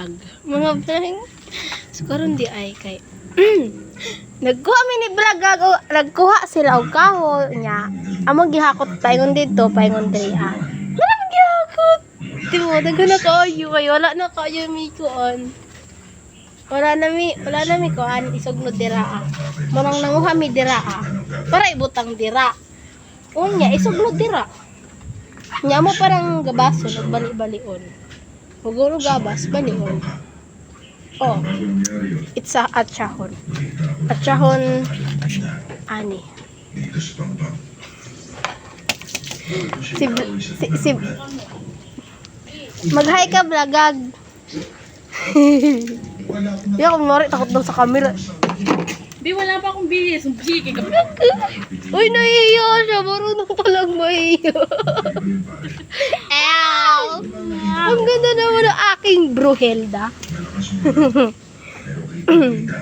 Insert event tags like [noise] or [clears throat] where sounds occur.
vlog. Mga vlog. So, karon di ay kay [clears throat] Nagkuha mi ni vlog gago, nagkuha sila og kahoy nya. Amo gihakot paingon dito, paingon diri ah. Wala gihakot. Di mo dago na kayo, kay wala na kayo mi kuon. Wala na mi, wala na mi kuan isog no dira ah. Manang nanguha mi dira ah. Para ibutang dira. Unya isog no dira. Nya mo parang gabaso nagbali-balion. Huguro gabas balion. Oh, it's a atsahon. Atsahon ani. Si, si, si Mag-hi ka, vlogag. [laughs] Di ako mori, takot daw sa camera. Di, wala pa akong bihis. Sige, ka. Uy, nahihiya siya. Marunong palang mahiya. [laughs] aking bruhelda. [laughs]